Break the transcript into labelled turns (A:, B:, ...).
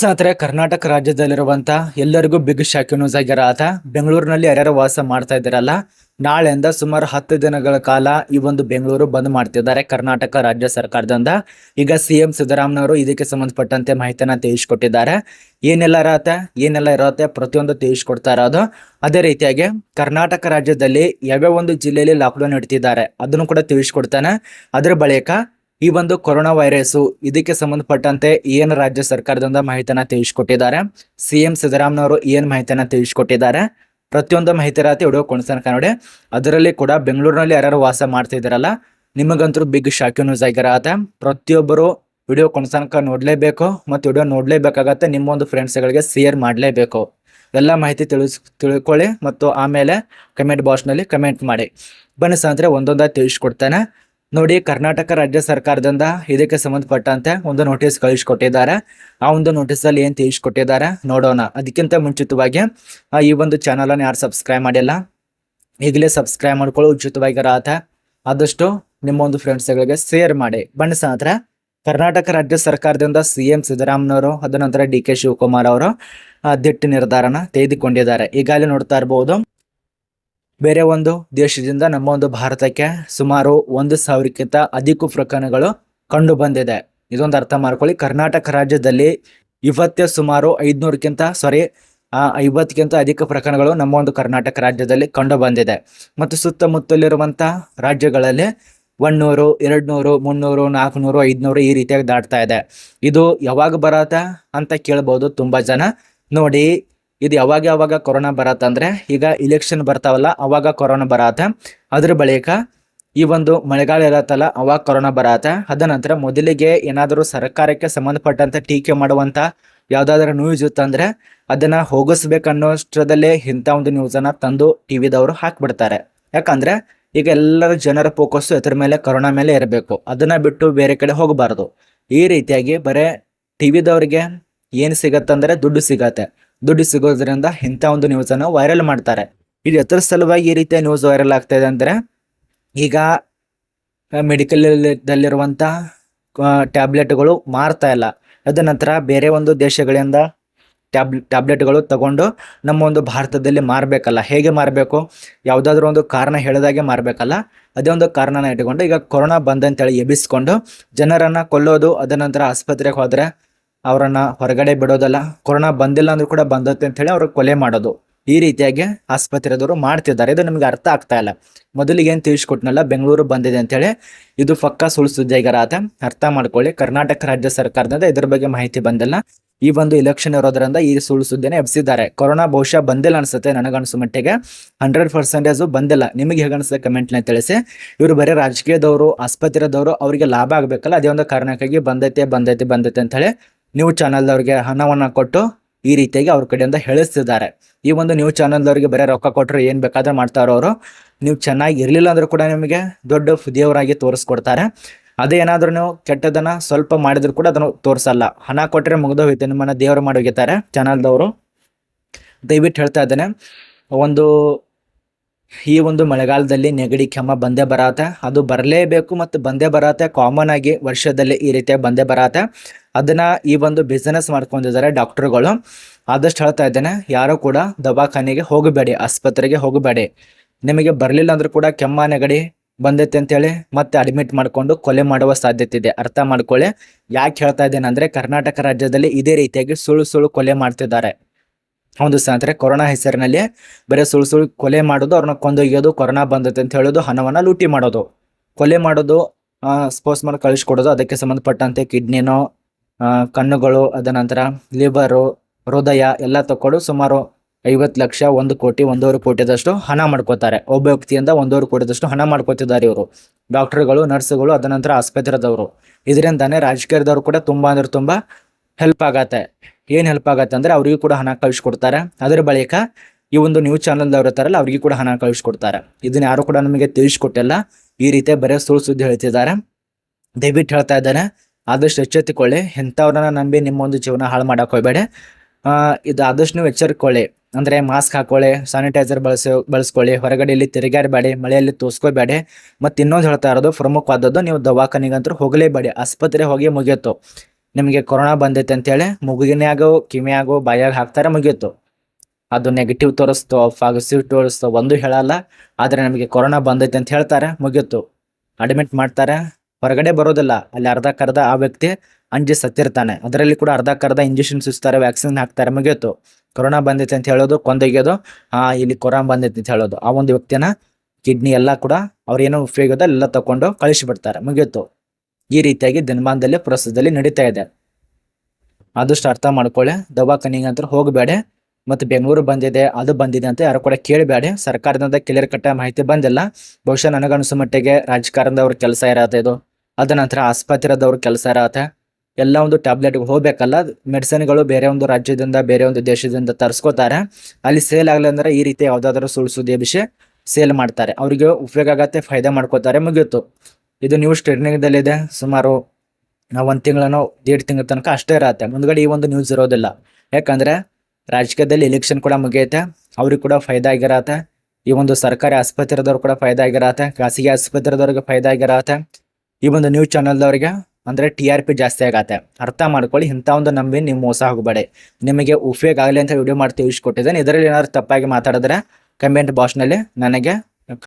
A: ಸ್ನೇಹಿತರೆ ಕರ್ನಾಟಕ ರಾಜ್ಯದಲ್ಲಿರುವಂತ ಎಲ್ಲರಿಗೂ big shock news ಆತ ಬೆಂಗಳೂರಿನಲ್ಲಿ ಯಾರ್ಯಾರು ವಾಸ ಮಾಡ್ತಾ ಇದ್ದಾರಲ್ಲ, ನಾಳೆಯಿಂದ ಸುಮಾರು ಹತ್ತು ದಿನಗಳ ಕಾಲ ಈ ಒಂದು ಬೆಂಗಳೂರು ಬಂದ್ ಮಾಡ್ತಿದ್ದಾರೆ ಕರ್ನಾಟಕ ರಾಜ್ಯ ಸರ್ಕಾರದಿಂದ. ಈಗ ಸಿ ಎಂ ಸಿದ್ದರಾಮಯ್ಯವರು ಇದಕ್ಕೆ ಸಂಬಂಧಪಟ್ಟಂತೆ ಮಾಹಿತಿಯನ್ನ ತಿಳಿಸ್ಕೊಟ್ಟಿದ್ದಾರೆ. ಏನೆಲ್ಲ ಇರತ್ತೆ ಏನೆಲ್ಲ ಇರತ್ತೆ ಪ್ರತಿಯೊಂದು ತಿಳಿಸ್ಕೊಡ್ತಾ ಇರೋದು. ಅದೇ ರೀತಿಯಾಗಿ ಕರ್ನಾಟಕ ರಾಜ್ಯದಲ್ಲಿ ಯಾವ್ಯಾವ ಒಂದು ಜಿಲ್ಲೆಯಲ್ಲಿ ಲಾಕ್ಡೌನ್ ಇಡ್ತಿದ್ದಾರೆ ಅದನ್ನು ಕೂಡ ತಿಳಿಸ್ಕೊಡ್ತಾನೆ. ಅದ್ರ ಬಳಿಕ ಈ ಒಂದು ಕೊರೋನಾ ವೈರಸ್ ಇದಕ್ಕೆ ಸಂಬಂಧಪಟ್ಟಂತೆ ಏನು ರಾಜ್ಯ ಸರ್ಕಾರದಿಂದ ಮಾಹಿತಿಯನ್ನ ತಿಳಿಸಿಕೊಟ್ಟಿದ್ದಾರೆ? ಸಿ ಎಂ ಸಿದ್ದರಾಮಯ್ಯವರು ಏನು ಮಾಹಿತಿಯನ್ನ ತಿಳಿಸಿಕೊಟ್ಟಿದ್ದಾರೆ? ಪ್ರತಿಯೊಂದು ಮಾಹಿತಿ ರಾತಿ ವಿಡಿಯೋ ಕೊಡ್ತಾನೆ ನೋಡಿ. ಅದರಲ್ಲಿ ಕೂಡ ಬೆಂಗಳೂರಿನಲ್ಲಿ ಯಾರು ವಾಸ ಮಾಡ್ತಿದ್ದೀರಲ್ಲ ನಿಮಗಂತೂ ಬಿಗ್ ಶಾಕ್ ನ್ಯೂಸ್ ಆಗಿರತ್ತೆ. ಪ್ರತಿಯೊಬ್ಬರು ವಿಡಿಯೋ ಕೊನಸನಕ ನೋಡ್ಲೇಬೇಕು ಮತ್ತು ವಿಡಿಯೋ ನೋಡಲೇಬೇಕಾಗತ್ತೆ. ನಿಮ್ಮೊಂದು ಫ್ರೆಂಡ್ಸ್ಗಳಿಗೆ ಶೇರ್ ಮಾಡಲೇಬೇಕು. ಎಲ್ಲ ಮಾಹಿತಿ ತಿಳಿಸ್, ತಿಳ್ಕೊಳ್ಳಿ ಮತ್ತು ಆಮೇಲೆ ಕಮೆಂಟ್ ಬಾಕ್ಸ್ನಲ್ಲಿ ಕಮೆಂಟ್ ಮಾಡಿ. ಬನ್ನಿ ಸ್ನೇಹಿತರೆ, ಒಂದೊಂದಾಗಿ ತಿಳಿಸ್ಕೊಡ್ತಾನೆ. ನೋಡಿ, ಕರ್ನಾಟಕ ರಾಜ್ಯ ಸರ್ಕಾರದಿಂದ ಇದಕ್ಕೆ ಸಂಬಂಧಪಟ್ಟಂತೆ ಒಂದು ನೋಟಿಸ್ ಕಳಿಸ್ಕೊಟ್ಟಿದ್ದಾರೆ. ಆ ಒಂದು ನೋಟಿಸ್ ಅಲ್ಲಿ ಏನ್ ತಿಳಿಸ್ಕೊಟ್ಟಿದ್ದಾರೆ ನೋಡೋಣ. ಅದಕ್ಕಿಂತ ಮುಂಚಿತವಾಗಿ ಈ ಒಂದು ಚಾನಲ್ ಅನ್ನು ಯಾರು ಸಬ್ಸ್ಕ್ರೈಬ್ ಮಾಡಿಲ್ಲ, ಈಗಲೇ ಸಬ್ಸ್ಕ್ರೈಬ್ ಮಾಡ್ಕೊಳ್ಳೋ ರಾತ ಆದಷ್ಟು ನಿಮ್ಮ ಒಂದು ಫ್ರೆಂಡ್ಸ್ಗಳಿಗೆ ಶೇರ್ ಮಾಡಿ. ಬಣ್ಣ ಸ್ನೇಹಿತರೆ, ಕರ್ನಾಟಕ ರಾಜ್ಯ ಸರ್ಕಾರದಿಂದ ಸಿ ಎಂ ಸಿದ್ದರಾಮನವರು, ಅದ ನಂತರ ಡಿ ಕೆ ಶಿವಕುಮಾರ್ ಅವರು ದಿಟ್ಟ ನಿರ್ಧಾರನ ತೆಗೆದುಕೊಂಡಿದ್ದಾರೆ. ಈಗಾಗಲೇ ನೋಡ್ತಾ ಇರಬಹುದು ಬೇರೆ ಒಂದು ದೇಶದಿಂದ ನಮ್ಮ ಒಂದು ಭಾರತಕ್ಕೆ ಸುಮಾರು ಒಂದು ಸಾವಿರಕ್ಕಿಂತ ಅಧಿಕ ಪ್ರಕರಣಗಳು ಕಂಡು ಬಂದಿದೆ. ಇದೊಂದು ಅರ್ಥ ಮಾಡ್ಕೊಳ್ಳಿ, ಕರ್ನಾಟಕ ರಾಜ್ಯದಲ್ಲಿ ಇವತ್ತೇ ಸುಮಾರು ಐದುನೂರಕ್ಕಿಂತ ಸಾರಿ ಐವತ್ತಕ್ಕಿಂತ ಅಧಿಕ ಪ್ರಕರಣಗಳು ನಮ್ಮ ಒಂದು ಕರ್ನಾಟಕ ರಾಜ್ಯದಲ್ಲಿ ಕಂಡು ಬಂದಿದೆ. ಮತ್ತು ಸುತ್ತಮುತ್ತಲಿರುವಂಥ ರಾಜ್ಯಗಳಲ್ಲಿ ಒನ್ನೂರು ಎರಡ್ ನೂರು ಮುನ್ನೂರು, ನಾಲ್ಕುನೂರು, ಐದುನೂರು ಈ ರೀತಿಯಾಗಿ ದಾಟ್ತಾ ಇದೆ. ಇದು ಯಾವಾಗ ಬರತ್ತ ಅಂತ ಕೇಳ್ಬೋದು ತುಂಬ ಜನ. ನೋಡಿ ಇದು ಯಾವಾಗ ಯಾವಾಗ ಕೊರೋನಾ ಬರತ್ತಂದ್ರೆ ಈಗ ಇಲೆಕ್ಷನ್ ಬರ್ತಾವಲ್ಲ, ಅವಾಗ ಕೊರೋನಾ ಬರತ್ತೆ. ಅದ್ರ ಬಳಿಕ ಈ ಒಂದು ಮಳೆಗಾಲ ಇರತ್ತಲ್ಲ, ಅವಾಗ ಕೊರೋನಾ ಬರತ್ತೆ. ಅದ ನಂತರ ಮೊದಲಿಗೆ ಏನಾದರೂ ಸರ್ಕಾರಕ್ಕೆ ಸಂಬಂಧಪಟ್ಟಂತ ಟೀಕೆ ಮಾಡುವಂತ ಯಾವ್ದಾದ್ರು ನ್ಯೂಸ್ ಇತ್ತಂದ್ರೆ ಅದನ್ನ ಹೋಗಿಸ್ಬೇಕನ್ನೋಷ್ಟರದಲ್ಲೇ ಇಂಥ ಒಂದು ನ್ಯೂಸ್ ಅನ್ನ ತಂದು ಟಿವಿದವರು ಹಾಕ್ಬಿಡ್ತಾರೆ. ಯಾಕಂದ್ರೆ ಈಗ ಎಲ್ಲರ ಜನರ ಫೋಕಸ್ ಇದ್ರ ಮೇಲೆ, ಕೊರೋನಾ ಮೇಲೆ ಇರಬೇಕು. ಅದನ್ನ ಬಿಟ್ಟು ಬೇರೆ ಕಡೆ ಹೋಗಬಾರದು. ಈ ರೀತಿಯಾಗಿ ಬರೇ ಟಿವಿದವ್ರಿಗೆ ಏನ್ ಸಿಗತ್ತಂದ್ರೆ ದುಡ್ಡು ಸಿಗತ್ತೆ. ದುಡ್ಡು ಸಿಗೋದ್ರಿಂದ ಇಂಥ ಒಂದು ನ್ಯೂಸನ್ನು ವೈರಲ್ ಮಾಡ್ತಾರೆ. ಇದು ಎತ್ತರ ಸಲುವಾಗಿ ಈ ರೀತಿಯ ನ್ಯೂಸ್ ವೈರಲ್ ಆಗ್ತಾ ಇದೆ ಅಂದ್ರೆ, ಈಗ ಮೆಡಿಕಲ್ ದಲ್ಲಿರುವಂತ ಟ್ಯಾಬ್ಲೆಟ್ಗಳು ಮಾರ್ತಾ ಇಲ್ಲ. ಅದ ನಂತರ ಬೇರೆ ಒಂದು ದೇಶಗಳಿಂದ ಟ್ಯಾಬ್ ಟ್ಯಾಬ್ಲೆಟ್ಗಳು ತಗೊಂಡು ನಮ್ಮ ಒಂದು ಭಾರತದಲ್ಲಿ ಮಾರಬೇಕಲ್ಲ. ಹೇಗೆ ಮಾರಬೇಕು? ಯಾವುದಾದ್ರೂ ಒಂದು ಕಾರಣ ಹೇಳಿದಾಗೆ ಮಾರಬೇಕಲ್ಲ. ಅದೇ ಒಂದು ಕಾರಣನ ಇಟ್ಕೊಂಡು ಈಗ ಕೊರೋನಾ ಬಂದಂತೇಳಿ ಎಬ್ಬಿಸ್ಕೊಂಡು ಜನರನ್ನು ಕೊಲ್ಲೋದು, ಅದ ನಂತರ ಆಸ್ಪತ್ರೆಗೆ ಹೋದ್ರೆ ಅವರನ್ನ ಹೊರಗಡೆ ಬಿಡೋದಲ್ಲ, ಕೊರೋನಾ ಬಂದಿಲ್ಲ ಅಂದ್ರೂ ಕೂಡ ಬಂದತ್ತೆ ಅಂತ ಹೇಳಿ ಅವ್ರ ಕೊಲೆ ಮಾಡೋದು. ಈ ರೀತಿಯಾಗಿ ಆಸ್ಪತ್ರೆದವರು ಮಾಡ್ತಿದ್ದಾರೆ. ಇದು ನಮಗೆ ಅರ್ಥ ಆಗ್ತಾ ಇಲ್ಲ. ಮೊದಲಿಗೆ ಏನು ತಿಳಿಸ್ಕೊಟ್ನಲ್ಲ, ಬೆಂಗಳೂರು ಬಂದಿದೆ ಅಂತ ಹೇಳಿ ಇದು ಪಕ್ಕ ಸುಳ್ಳು ಸುದ್ದಿ ಆಗಿರತ್ತೆ ಅರ್ಥ ಮಾಡ್ಕೊಳ್ಳಿ. ಕರ್ನಾಟಕ ರಾಜ್ಯ ಸರ್ಕಾರದಿಂದ ಇದ್ರ ಬಗ್ಗೆ ಮಾಹಿತಿ ಬಂದಿಲ್ಲ. ಈ ಒಂದು ಇಲೆಕ್ಷನ್ ಇರೋದ್ರಿಂದ ಈ ಸುಳ್ಳು ಸುದ್ದಿನ ಎಬ್ಸಿದ್ದಾರೆ. ಕೊರೋನಾ ಬಹುಶಃ ಬಂದಿಲ್ಲ ಅನ್ಸುತ್ತೆ ನನಗನ್ಸು ಮಟ್ಟಿಗೆ. ಹಂಡ್ರೆಡ್ ಪರ್ಸೆಂಟೇಜು ಬಂದಿಲ್ಲ. ನಿಮಗೆ ಹೇಗೆ ಅನಿಸುತ್ತೆ ಕಮೆಂಟ್ನ ತಿಳಿಸಿ. ಇವರು ಬರೀ ರಾಜಕೀಯದವರು, ಆಸ್ಪತ್ರೆದವರು, ಅವರಿಗೆ ಲಾಭ ಆಗಬೇಕಲ್ಲ, ಅದೇ ಒಂದು ಕಾರಣಕ್ಕಾಗಿ ಬಂದೈತೆ ಬಂದೈತೆ ಬಂದೈತೆ ಅಂತ ಹೇಳಿ ನ್ಯೂಸ್ ಚಾನಲ್ದವ್ರಿಗೆ ಹಣವನ್ನು ಕೊಟ್ಟು ಈ ರೀತಿಯಾಗಿ ಅವ್ರ ಕಡೆಯಿಂದ ಹೇಳಿಸ್ತಿದ್ದಾರೆ. ಈ ಒಂದು ನ್ಯೂ ಚಾನಲ್ದವ್ರಿಗೆ ಬರೀ ರೊಕ್ಕ ಕೊಟ್ಟರು ಏನು ಬೇಕಾದ್ರೆ ಮಾಡ್ತಾರೋ ಅವರು. ನೀವು ಚೆನ್ನಾಗಿ ಇರಲಿಲ್ಲ ಅಂದರೂ ಕೂಡ ನಿಮಗೆ ದೊಡ್ಡ ದೇವರಾಗಿ ತೋರಿಸ್ಕೊಡ್ತಾರೆ. ಅದೇ ಏನಾದರೂ ನೀವು ಕೆಟ್ಟದನ್ನು ಸ್ವಲ್ಪ ಮಾಡಿದ್ರು ಕೂಡ ಅದನ್ನು ತೋರಿಸಲ್ಲ. ಹಣ ಕೊಟ್ಟರೆ ಮುಗ್ದೋಗುತ್ತೆ ನಿಮ್ಮನ್ನು ದೇವರು ಮಾಡೋಗಿದ್ದಾರೆ ಚಾನಲ್ದವರು. ದಯವಿಟ್ಟು ಹೇಳ್ತಾ ಇದ್ದೇನೆ. ಒಂದು ಈ ಒಂದು ಮಳೆಗಾಲದಲ್ಲಿ ನೆಗಡಿ ಕೆಮ್ಮ ಬಂದೇ ಬರತ್ತೆ. ಅದು ಬರಲೇಬೇಕು ಮತ್ತು ಬಂದೇ ಬರತ್ತೆ. ಕಾಮನ್ ಆಗಿ ವರ್ಷದಲ್ಲಿ ಈ ರೀತಿಯಾಗಿ ಬಂದೇ ಬರತ್ತೆ. ಅದನ್ನು ಈ ಒಂದು ಬಿಸ್ನೆಸ್ ಮಾಡ್ಕೊಂಡಿದ್ದಾರೆ ಡಾಕ್ಟರ್ಗಳು. ಆದಷ್ಟು ಹೇಳ್ತಾ ಇದ್ದೇನೆ, ಯಾರು ಕೂಡ ದವಾಖಾನೆಗೆ ಹೋಗಬೇಡಿ, ಆಸ್ಪತ್ರೆಗೆ ಹೋಗಬೇಡಿ. ನಿಮಗೆ ಬರಲಿಲ್ಲ ಅಂದರೂ ಕೂಡ ಕೆಮ್ಮ, ನೆಗಡಿ ಬಂದೈತೆ ಅಂತೇಳಿ ಮತ್ತೆ ಅಡ್ಮಿಟ್ ಮಾಡಿಕೊಂಡು ಕೊಲೆ ಮಾಡುವ ಸಾಧ್ಯತೆ ಇದೆ. ಅರ್ಥ ಮಾಡ್ಕೊಳ್ಳಿ. ಯಾಕೆ ಹೇಳ್ತಾ ಇದ್ದೇನೆ ಅಂದರೆ ಕರ್ನಾಟಕ ರಾಜ್ಯದಲ್ಲಿ ಇದೇ ರೀತಿಯಾಗಿ ಸುಳ್ಳು ಸುಳ್ಳು ಕೊಲೆ ಮಾಡ್ತಿದ್ದಾರೆ. ಹೌದು ಅಂದರೆ ಕೊರೋನಾ ಹೆಸರಿನಲ್ಲಿ ಬರೀ ಸುಳ್ಳು ಸುಳ್ಳು ಕೊಲೆ ಮಾಡೋದು, ಅವ್ರನ್ನ ಕೊಂದೊಯ್ಯೋದು, ಕೊರೋನಾ ಬಂದೈತೆ ಅಂತ ಹೇಳೋದು, ಹಣವನ್ನ ಲೂಟಿ ಮಾಡೋದು. ಕೊಲೆ ಮಾಡೋದು ಸ್ಪೋರ್ಟ್ಸ್ ಮಾಡಿ ಕಳಿಸ್ಕೊಡೋದು, ಅದಕ್ಕೆ ಸಂಬಂಧಪಟ್ಟಂತೆ ಕಿಡ್ನಿನೋ ಕಣ್ಣುಗಳು, ಅದ ನಂತರ ಲಿವರು ಹೃದಯ ಎಲ್ಲ ತಕೊಂಡು ಸುಮಾರು ಐವತ್ತು ಲಕ್ಷ, ಒಂದು ಕೋಟಿ, ಒಂದೂವರೆ ಕೋಟಿದಷ್ಟು ಹಣ ಮಾಡ್ಕೋತಾರೆ. ಒಬ್ಬ ವ್ಯಕ್ತಿಯಿಂದ ಒಂದೂವರೆ ಕೋಟಿದಷ್ಟು ಹಣ ಮಾಡ್ಕೋತಿದ್ದಾರೆ ಇವರು. ಡಾಕ್ಟರ್ಗಳು, ನರ್ಸ್ಗಳು, ಅದ ನಂತರ ಆಸ್ಪತ್ರೆದವರು. ಇದರಿಂದಾನೆ ರಾಜಕೀಯದವರು ಕೂಡ ತುಂಬಾ ಅಂದ್ರೆ ತುಂಬಾ ಹೆಲ್ಪ್ ಆಗತ್ತೆ. ಏನ್ ಹೆಲ್ಪ್ ಆಗತ್ತೆ ಅಂದರೆ ಅವರಿಗೂ ಕೂಡ ಹಣ ಕಳಿಸ್ಕೊಡ್ತಾರೆ. ಅದರ ಬಳಿಕ ಈ ಒಂದು ನ್ಯೂಸ್ ಚಾನಲ್ದವ್ರು ಇರ್ತಾರಲ್ಲ ಅವ್ರಿಗೂ ಕೂಡ ಹಣ ಕಳಿಸ್ಕೊಡ್ತಾರೆ. ಇದನ್ನ ಯಾರು ಕೂಡ ನಮಗೆ ತಿಳಿಸ್ಕೊಟ್ಟಿಲ್ಲ. ಈ ರೀತಿ ಬರೀ ಸುಳ್ಳು ಸುದ್ದಿ ಹೇಳ್ತಿದ್ದಾರೆ. ದಯವಿಟ್ಟು ಹೇಳ್ತಾ ಇದ್ದಾನೆ. ಆದಷ್ಟು ಎಚ್ಚೆತ್ತುಕೊಳ್ಳಿ. ಎಂಥವ್ರನ್ನ ನಂಬಿ ನಿಮ್ಮೊಂದು ಜೀವನ ಹಾಳು ಮಾಡೋಕೆ ಹೋಗ್ಬೇಡಿ. ಇದು ಆದಷ್ಟು ನೀವು ಎಚ್ಚರಿಕೊಳ್ಳಿ. ಅಂದರೆ ಮಾಸ್ಕ್ ಹಾಕೊಳ್ಳಿ ಸ್ಯಾನಿಟೈಸರ್ ಬಳಸಿ, ಬಳಸ್ಕೊಳ್ಳಿ. ಹೊರಗಡೆ ಇಲ್ಲಿ ತಿರುಗಾಡಬೇಡಿ, ಮಳೆಯಲ್ಲಿ ತೋರಿಸ್ಕೋಬೇಡಿ ಮತ್ತು ಇನ್ನೊಂದು ಹೇಳ್ತಾ ಇರೋದು, ಪ್ರಮುಖವಾದದ್ದು ನೀವು ದವಾಖಾನಿಗಂತೂ ಹೋಗಲೇಬೇಡಿ. ಆಸ್ಪತ್ರೆ ಹೋಗಿ ಮುಗಿಯಿತು. ನಿಮಗೆ ಕೊರೋನಾ ಬಂದೈತೆ ಅಂತೇಳಿ ಕಿಮಿಯ ಆಗೋ ಬಾಯಾಗ ಹಾಕ್ತಾರೆ ಮುಗಿಯಿತು ಅದು ನೆಗೆಟಿವ್ ತೋರಿಸ್ತೋ ಪಾಸಿಟಿವ್ ತೋರಿಸ್ತೋ, ಒಂದು ಹೇಳಲ್ಲ. ಆದರೆ ನಮಗೆ ಕೊರೋನಾ ಬಂದೈತೆ ಅಂತ ಹೇಳ್ತಾರೆ ಮುಗೀತು ಅಡ್ಮಿಟ್ ಮಾಡ್ತಾರೆ. ಹೊರಗಡೆ ಬರೋದಿಲ್ಲ. ಅಲ್ಲಿ ಅರ್ಧಕ್ಕರ್ಧ ಆ ವ್ಯಕ್ತಿ ಅಂಜಿ ಸತ್ತಿರ್ತಾನೆ. ಅದರಲ್ಲಿ ಕೂಡ ಅರ್ಧಕ್ಕರ್ಧ ಇಂಜೆಕ್ಷನ್ ಸುಸ್ತಾರೆ ವ್ಯಾಕ್ಸಿನ್ ಹಾಕ್ತಾರೆ ಮುಗಿಯಿತು ಕೊರೋನಾ ಬಂದೈತೆ ಅಂತ ಹೇಳೋದು ಕೊಂದೊಯ್ಯೋದು ಆ, ಇಲ್ಲಿ ಕೊರೋನಾ ಬಂದೈತೆ ಅಂತ ಹೇಳೋದು. ಆ ಒಂದು ವ್ಯಕ್ತಿನ ಕಿಡ್ನಿ ಎಲ್ಲ ಕೂಡ ಅವ್ರೇನೋ ಉಪಯೋಗ ಇದೆ ಎಲ್ಲ ತಗೊಂಡು ಕಳಿಸಿಬಿಡ್ತಾರೆ ಮುಗೀತು ಈ ರೀತಿಯಾಗಿ ದಿನಮಾನದಲ್ಲಿ ಪ್ರಸ್ತುತದಲ್ಲಿ ನಡೀತಾ ಇದೆ. ಆದಷ್ಟು ಅರ್ಥ ಮಾಡ್ಕೊಳ್ಳಿ. ಅಂತ ಹೋಗಬೇಡಿ. ಮತ್ತು ಬೆಂಗಳೂರು ಬಂದಿದೆ, ಅದು ಬಂದಿದೆ ಅಂತ ಯಾರು ಕೂಡ ಕೇಳಬೇಡಿ. ಸರ್ಕಾರದಿಂದ ಕ್ಲಿಯರ್ ಕಟ್ಟ ಮಾಹಿತಿ ಬಂದಿಲ್ಲ. ಬಹುಶಃ ನನಗನಿಸೋ ಮಟ್ಟಿಗೆ ರಾಜಕಾರಣದವ್ರ ಕೆಲಸ ಇರತ್ತೆ ಇದು. ಅದ ನಂತರ ಆಸ್ಪತ್ರೆದವ್ರ ಕೆಲಸ ಇರತ್ತೆ. ಎಲ್ಲ ಒಂದು ಟ್ಯಾಬ್ಲೆಟ್ಗೆ ಹೋಗ್ಬೇಕಲ್ಲ ಮೆಡಿಸಿನ್ಗಳು ಬೇರೆ ಒಂದು ರಾಜ್ಯದಿಂದ, ಬೇರೆ ಒಂದು ದೇಶದಿಂದ ತರಿಸ್ಕೋತಾರೆ. ಅಲ್ಲಿ ಸೇಲ್ ಆಗಲಿ ಅಂದ್ರೆ ಈ ರೀತಿ ಯಾವುದಾದ್ರೂ ಸುಳ್ಳು ಸುದ್ದಿ ವಿಷಯ ಸೇಲ್ ಮಾಡ್ತಾರೆ. ಅವರಿಗೆ ಉಪಯೋಗ ಆಗತ್ತೆ ಫಾಯ್ದಾ ಮಾಡ್ಕೋತಾರೆ, ಮುಗೀತು. ಇದು ನ್ಯೂಸ್ ಇದೆ ಸುಮಾರು, ನಾವು ಒಂದು ತಿಂಗಳನೋ ದೇಡ್ ತಿಂಗಳ ತನಕ ಅಷ್ಟೇ ಇರತ್ತೆ. ಮುಂದ್ಗಡೆ ಈ ಒಂದು ನ್ಯೂಸ್ ಇರೋದಿಲ್ಲ. ಯಾಕಂದ್ರೆ ರಾಜಕೀಯದಲ್ಲಿ ಎಲೆಕ್ಷನ್ ಕೂಡ ಮುಗಿಯುತ್ತೆ. ಅವ್ರಿಗೆ ಕೂಡ ಫೈದ ಆಗಿರತ್ತೆ. ಈ ಒಂದು ಸರ್ಕಾರಿ ಆಸ್ಪತ್ರೆದವ್ರು ಕೂಡ ಫಾಯ್ದಾ ಆಗಿರತ್ತೆ. ಖಾಸಗಿ ಆಸ್ಪತ್ರೆದವ್ರಿಗೆ ಫಾಯ್ದಾ ಆಗಿರತ್ತೆ. ಈ ಒಂದು ನ್ಯೂಸ್ ಚಾನಲ್ದವ್ರಿಗೆ ಅಂದ್ರೆ ಟಿ ಆರ್ ಪಿ ಜಾಸ್ತಿ ಆಗತ್ತೆ. ಅರ್ಥ ಮಾಡ್ಕೊಳ್ಳಿ, ಇಂಥ ಒಂದು ನಂಬಿ ನೀವು ಮೋಸ ಹೋಗಬೇಡಿ. ನಿಮಗೆ ಉಪಯೋಗ ಆಗಲಿ ಅಂತ ವಿಡಿಯೋ ಮಾಡಿ ಕೊಟ್ಟಿದ್ದೇನೆ. ಇದರಲ್ಲಿ ಏನಾದ್ರು ತಪ್ಪಾಗಿ ಮಾತಾಡಿದ್ರೆ ಕಮೆಂಟ್ ಬಾಕ್ಸ್ನಲ್ಲಿ ನನಗೆ